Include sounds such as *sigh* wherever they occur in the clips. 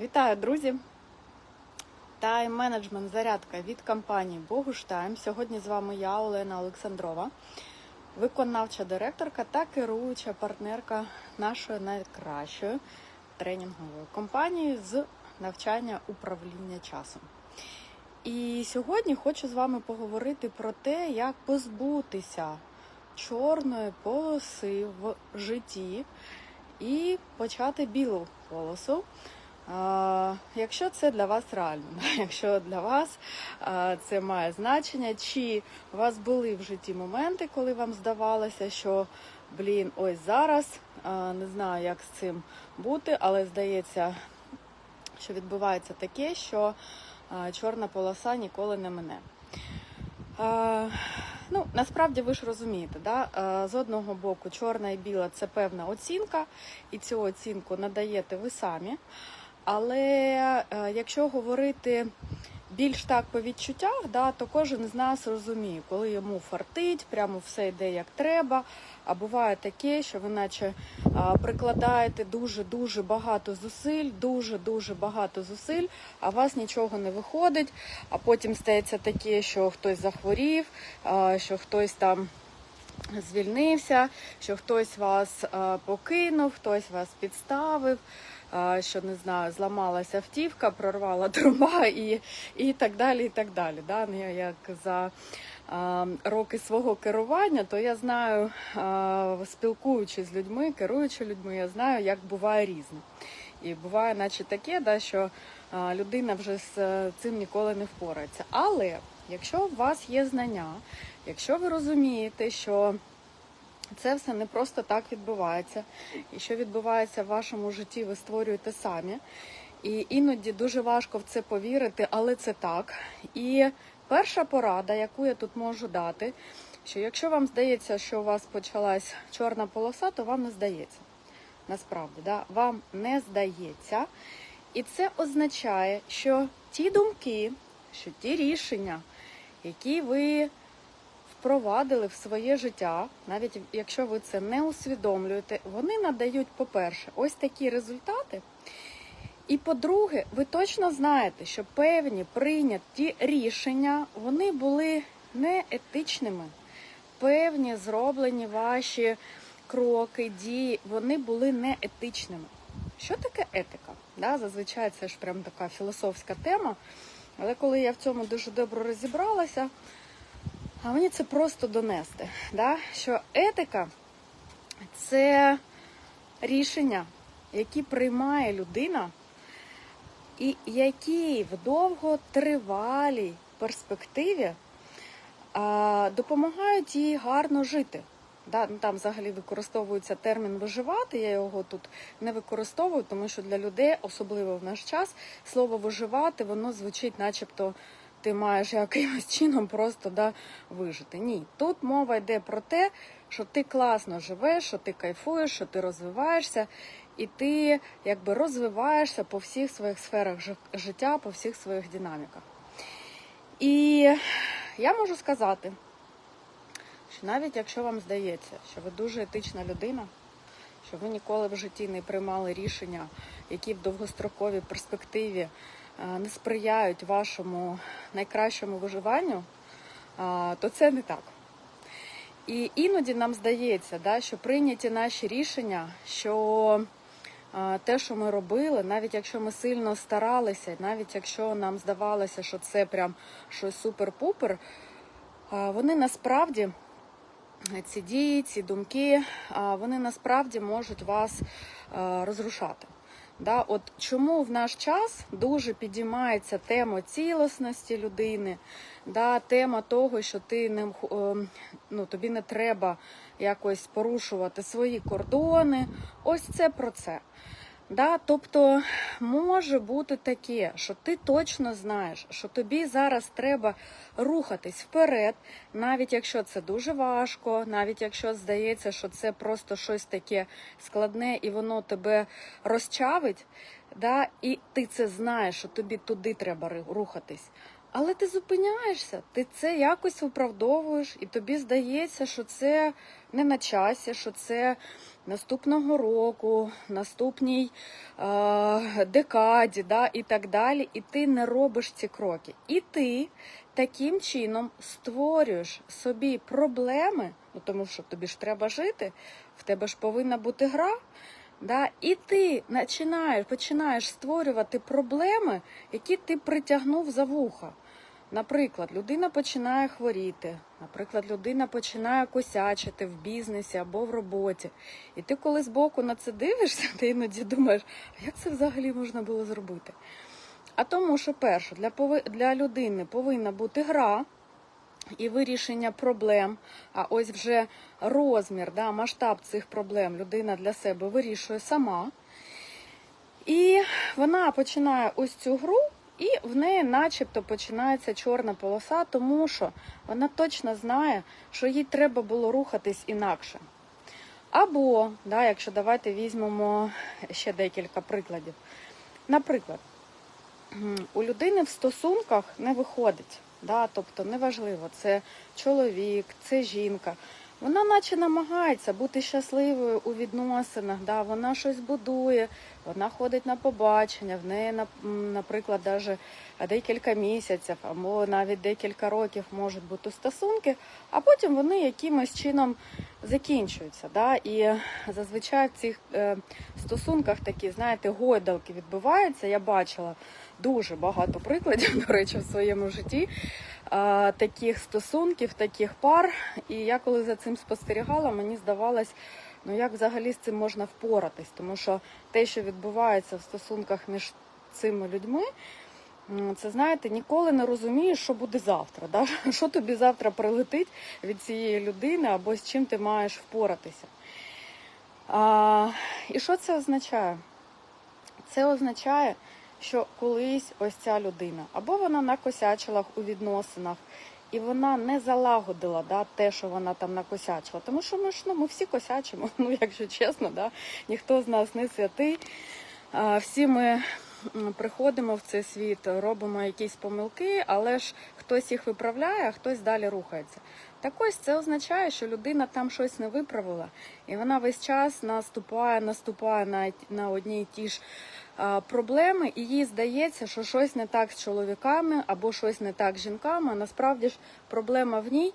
Вітаю, друзі! Тайм-менеджмент зарядка від компанії Богуштайм. Сьогодні з вами я, Олена Олександрова, виконавча директорка та керуюча партнерка нашої найкращої тренінгової компанії з навчання управління часом. І сьогодні хочу з вами поговорити про те, як позбутися чорної полоси в житті і почати білу полосу. Якщо це для вас реально, *laughs* якщо для вас це має значення, чи у вас були в житті моменти, коли вам здавалося, що блін, ось зараз не знаю, як з цим бути, але здається, що відбувається таке, що чорна полоса ніколи не мине. Ну, насправді ви ж розумієте, да? З одного боку, чорна і біла це певна оцінка, і цю оцінку надаєте ви самі. Але е, якщо говорити більш так по відчуттях, да, то кожен з нас розуміє, коли йому фартить, прямо все йде як треба. А буває таке, що ви наче прикладаєте дуже-дуже багато зусиль, дуже-дуже багато зусиль, а вас нічого не виходить. А потім стається таке, що хтось захворів, що хтось там звільнився, що хтось вас покинув, хтось вас підставив. Що не знаю, зламалася автівка, прорвала *laughs* труба і, і так далі. і так далі. Да? Ну, Я як за роки свого керування, то я знаю, спілкуючись з людьми, керуючи людьми, я знаю, як буває різне. І буває, наче таке, да, що людина вже з е, цим ніколи не впорається. Але якщо у вас є знання, якщо ви розумієте, що це все не просто так відбувається, і що відбувається в вашому житті, ви створюєте самі. І іноді дуже важко в це повірити, але це так. І перша порада, яку я тут можу дати, що якщо вам здається, що у вас почалась чорна полоса, то вам не здається. Насправді, да? вам не здається. І це означає, що ті думки, що ті рішення, які ви впровадили в своє життя, навіть якщо ви це не усвідомлюєте, вони надають, по-перше, ось такі результати. І по-друге, ви точно знаєте, що певні прийняті рішення вони були неетичними. Певні зроблені ваші кроки, дії, вони були неетичними. Що таке етика? Да, Зазвичай це ж прям така філософська тема. Але коли я в цьому дуже добре розібралася, а мені це просто донести, да? що етика це рішення, які приймає людина, і які в довготривалій перспективі а, допомагають їй гарно жити. Да, ну, там взагалі використовується термін виживати. Я його тут не використовую, тому що для людей, особливо в наш час, слово виживати воно звучить, начебто ти маєш якимось чином просто да, вижити. Ні, тут мова йде про те, що ти класно живеш, що ти кайфуєш, що ти розвиваєшся, і ти якби розвиваєшся по всіх своїх сферах життя, по всіх своїх динаміках. І я можу сказати, що навіть якщо вам здається, що ви дуже етична людина, що ви ніколи в житті не приймали рішення, які в довгостроковій перспективі не сприяють вашому найкращому виживанню, то це не так. І іноді нам здається, да, що прийняті наші рішення, що те, що ми робили, навіть якщо ми сильно старалися, навіть якщо нам здавалося, що це прям щось супер-пупер, вони насправді ці дії, ці думки, вони насправді можуть вас розрушати. Да, от чому в наш час дуже підіймається тема цілісності людини, да, тема того, що ти не х- е, ну, тобі не треба якось порушувати свої кордони. Ось це про це. Да, тобто може бути таке, що ти точно знаєш, що тобі зараз треба рухатись вперед, навіть якщо це дуже важко, навіть якщо здається, що це просто щось таке складне і воно тебе розчавить, да, і ти це знаєш, що тобі туди треба рухатись. Але ти зупиняєшся, ти це якось виправдовуєш, і тобі здається, що це не на часі, що це наступного року, наступній е, декаді, да, і так далі. І ти не робиш ці кроки. І ти таким чином створюєш собі проблеми, ну тому що тобі ж треба жити, в тебе ж повинна бути гра. Да? І ти починаєш, починаєш створювати проблеми, які ти притягнув за вуха. Наприклад, людина починає хворіти, наприклад, людина починає косячити в бізнесі або в роботі. І ти коли збоку на це дивишся, *laughs* ти іноді думаєш, а як це взагалі можна було зробити? А тому, що перше, для, пови... для людини повинна бути гра і вирішення проблем, а ось вже розмір, да, масштаб цих проблем людина для себе вирішує сама. І вона починає ось цю гру, і в неї начебто починається чорна полоса, тому що вона точно знає, що їй треба було рухатись інакше. Або, да, якщо давайте візьмемо ще декілька прикладів. Наприклад, у людини в стосунках не виходить. Да, тобто неважливо, це чоловік, це жінка. Вона наче намагається бути щасливою у відносинах, да, вона щось будує, вона ходить на побачення, в неї, наприклад, даже декілька місяців або навіть декілька років можуть бути стосунки, а потім вони якимось чином закінчуються. Да? І зазвичай в цих е, стосунках такі, знаєте, гойдалки відбуваються. Я бачила дуже багато прикладів, *laughs* до речі, в своєму житті таких стосунків, таких пар. І я коли за цим спостерігала, мені здавалось, ну як взагалі з цим можна впоратись, тому що те, що відбувається в стосунках між цими людьми. Це знаєте, ніколи не розумієш, що буде завтра. Да? *laughs* Що тобі завтра прилетить від цієї людини, або з чим ти маєш впоратися. А, і що це означає? Це означає, що колись ось ця людина, або вона накосячила у відносинах, і вона не залагодила да, те, що вона там накосячила. Тому що ми ж ну, ми всі косячимо, *laughs* ну якщо чесно, да, ніхто з нас не святий. А, Всі ми приходимо в цей світ, робимо якісь помилки, але ж хтось їх виправляє, а хтось далі рухається. Так ось це означає, що людина там щось не виправила, і вона весь час наступає, наступає на, на одні ті ж проблеми, і їй здається, що щось не так з чоловіками або щось не так з жінками. а Насправді ж проблема в ній.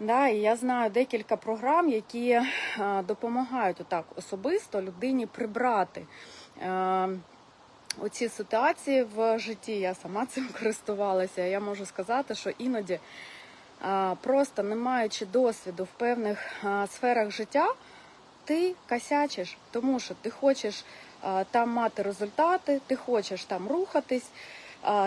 Да, і я знаю декілька програм, які допомагають отак особисто людині прибрати. Оці ситуації в житті я сама цим *laughs* користувалася. Я можу сказати, що іноді, просто не маючи досвіду в певних сферах життя, ти косячиш, тому що ти хочеш там мати результати, ти хочеш там рухатись,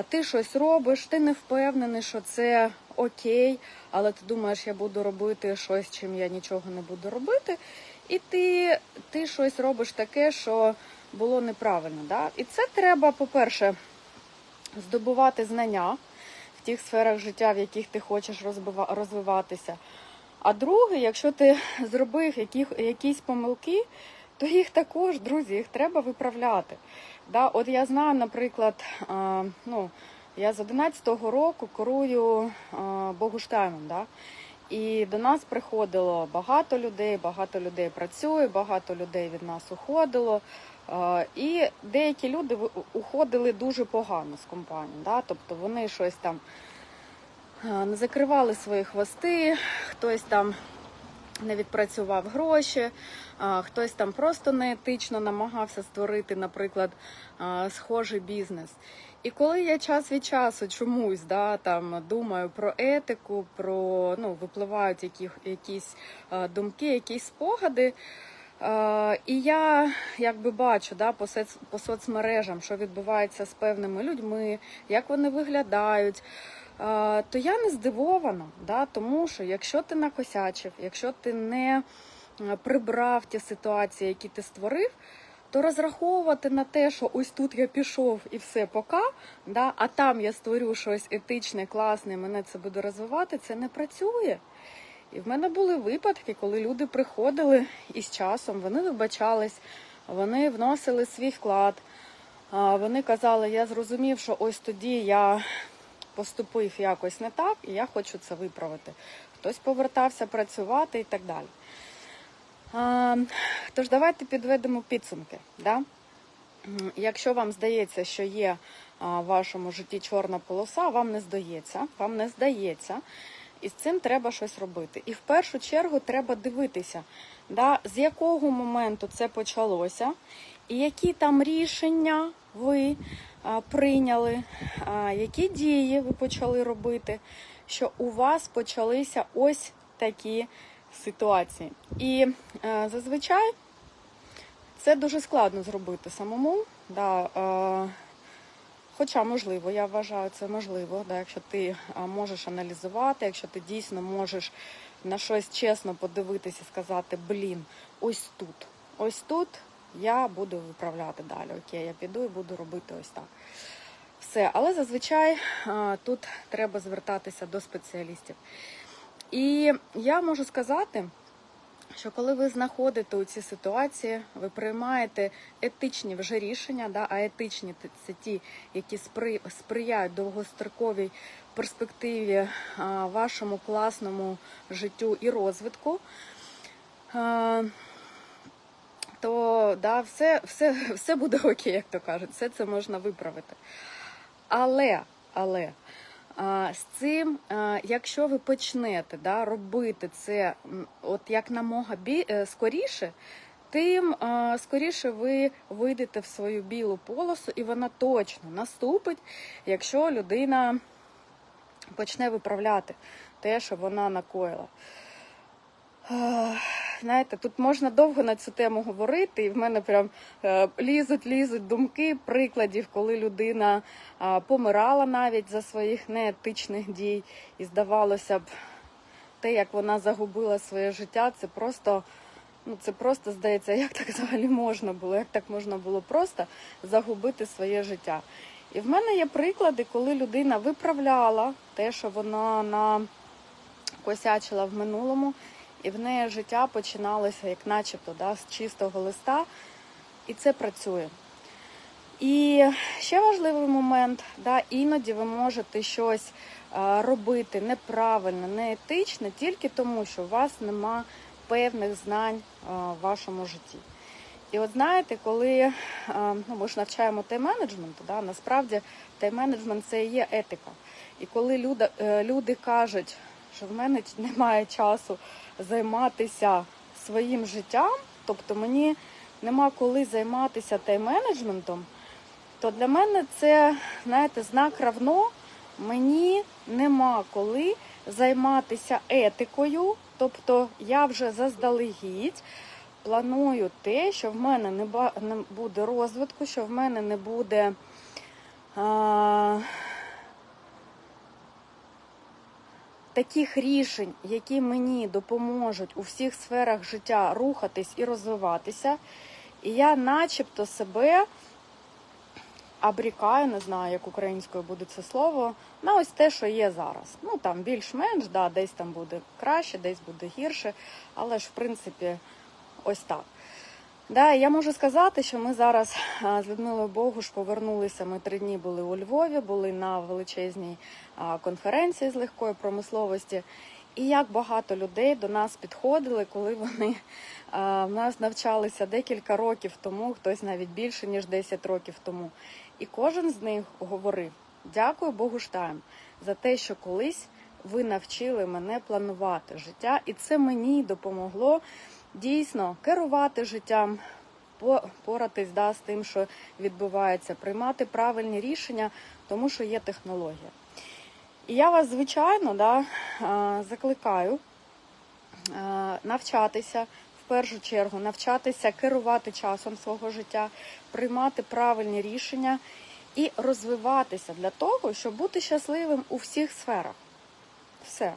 ти щось робиш, ти не впевнений, що це окей, але ти думаєш, я буду робити щось, чим я нічого не буду робити. І ти, ти щось робиш таке, що було неправильно. Да? І це треба, по-перше, здобувати знання в тих сферах життя, в яких ти хочеш розвиватися. А друге, якщо ти зробив яких, якісь помилки, то їх також, друзі, їх треба виправляти. Да? От я знаю, наприклад, а, ну, я з 11-го року керую а, Богуштаймом. Да? І до нас приходило багато людей, багато людей працює, багато людей від нас уходило. І деякі люди уходили дуже погано з компанії. Да? Тобто вони щось там не закривали свої хвости, хтось там не відпрацював гроші, хтось там просто неетично намагався створити, наприклад, схожий бізнес. І коли я час від часу чомусь да, там думаю про етику, про ну, випливають які, якісь думки, якісь спогади. І я якби бачу да, по, соц, по соцмережам, що відбувається з певними людьми, як вони виглядають. Е, То я не здивована, да, тому що якщо ти накосячив, якщо ти не е, прибрав ті ситуації, які ти створив, то розраховувати на те, що ось тут я пішов і все пока, да, а там я створю щось етичне, класне, мене це буде розвивати, це не працює. І в мене були випадки, коли люди приходили і з часом вони вибачались, вони вносили свій вклад. Вони казали, я зрозумів, що ось тоді я поступив якось не так, і я хочу це виправити. Хтось повертався працювати і так далі. А, Тож давайте підведемо підсумки. Да? Якщо вам здається, що є в вашому житті чорна полоса, вам не здається, вам не здається. І з цим треба щось робити. І в першу чергу треба дивитися, да, з якого моменту це почалося, і які там рішення ви прийняли, які дії ви почали робити, що у вас почалися ось такі ситуації. І е, зазвичай це дуже складно зробити самому. Да, е, Хоча можливо, я вважаю, це можливо, да, якщо ти а, можеш аналізувати, якщо ти дійсно можеш на щось чесно подивитися сказати, блін, ось тут, ось тут я буду виправляти далі. Окей, я піду і буду робити ось так. Все, але зазвичай тут треба звертатися до спеціалістів. І я можу сказати, що коли ви знаходите у цій ситуації, ви приймаєте етичні вже рішення, да, а етичні це ті, які спри- сприяють довгостроковій перспективі вашому класному життю і розвитку. То да, все, все, все буде окей, як то кажуть, все це можна виправити. Але, але а, з цим, а, якщо ви почнете да, робити це от як намога бі, е, скоріше, тим а, скоріше ви вийдете в свою білу полосу, і вона точно наступить, якщо людина почне виправляти те, що вона накоїла. Знаєте, тут можна довго на цю тему говорити, і в мене прям е, лізуть, лізуть думки прикладів, коли людина помирала навіть за своїх неетичних дій, і здавалося б, те, як вона загубила своє життя, це просто, ну це просто здається, як так взагалі можна було, як так можна було просто загубити своє життя. І в мене є приклади, коли людина виправляла те, що вона на косячила в минулому, і в неї життя починалося як начебто да, з чистого листа, і це працює. І ще важливий момент, да, іноді ви можете щось робити неправильно, неетично, тільки тому, що у вас нема певних знань в вашому житті. І от знаєте, коли ну, ми ж навчаємо тайм-менеджменту, да, насправді тайм-менеджмент це і є етика. І коли люди, е, люди кажуть, що в мене немає часу займатися своїм життям, тобто мені нема коли займатися тайм-менеджментом, то для мене це, знаєте, знак равно. Мені нема коли займатися етикою, тобто я вже заздалегідь планую те, що в мене не, буде розвитку, що в мене не буде. А, таких рішень, які мені допоможуть у всіх сферах життя рухатись і розвиватися, і я начебто себе обрікаю, не знаю, як українською буде це слово, на ось те, що є зараз. Ну там більш-менш, да, десь там буде краще, десь буде гірше, але ж в принципі ось так. Да, я можу сказати, що ми зараз з Людмилою Богуш повернулися. Ми три дні були у Львові, були на величезній конференції з легкої промисловості. І як багато людей до нас підходили, коли вони в нас навчалися декілька років тому, хтось навіть більше ніж 10 років тому. І кожен з них говорив: дякую Богу Штайм за те, що колись ви навчили мене планувати життя, і це мені допомогло дійсно керувати життям, по- поратись да, з тим, що відбувається, приймати правильні рішення, тому що є технологія. І я вас, звичайно, да, закликаю навчатися в першу чергу, навчатися керувати часом свого життя, приймати правильні рішення і розвиватися для того, щоб бути щасливим у всіх сферах. Все.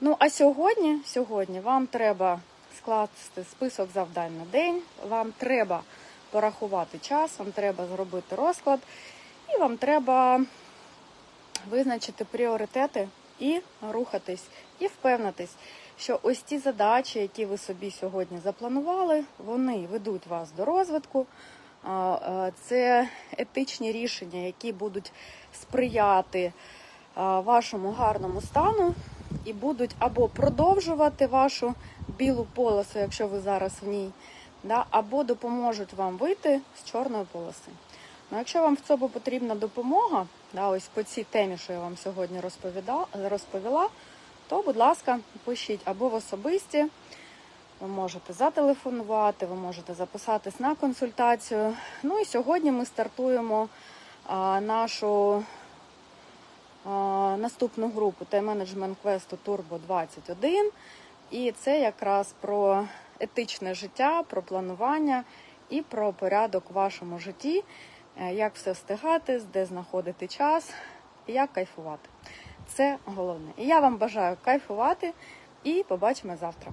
Ну а сьогодні, сьогодні вам треба скласти список завдань на день, вам треба порахувати час, вам треба зробити розклад, і вам треба визначити пріоритети і рухатись, і впевнитись, що ось ті задачі, які ви собі сьогодні запланували, вони ведуть вас до розвитку. Це етичні рішення, які будуть сприяти вашому гарному стану і будуть або продовжувати вашу білу полосу, якщо ви зараз в ній, да, або допоможуть вам вийти з чорної полоси. Ну, якщо вам в цьому потрібна допомога, да, ось по цій темі, що я вам сьогодні розповіла, то, будь ласка, пишіть або в особисті, ви можете зателефонувати, ви можете записатись на консультацію. Ну і сьогодні ми стартуємо а, нашу а, наступну групу тайм-менеджмент квесту Turbo 21. І це якраз про етичне життя, про планування і про порядок в вашому житті, е, як все встигати, де знаходити час як кайфувати. Це головне. І я вам бажаю кайфувати і побачимо завтра.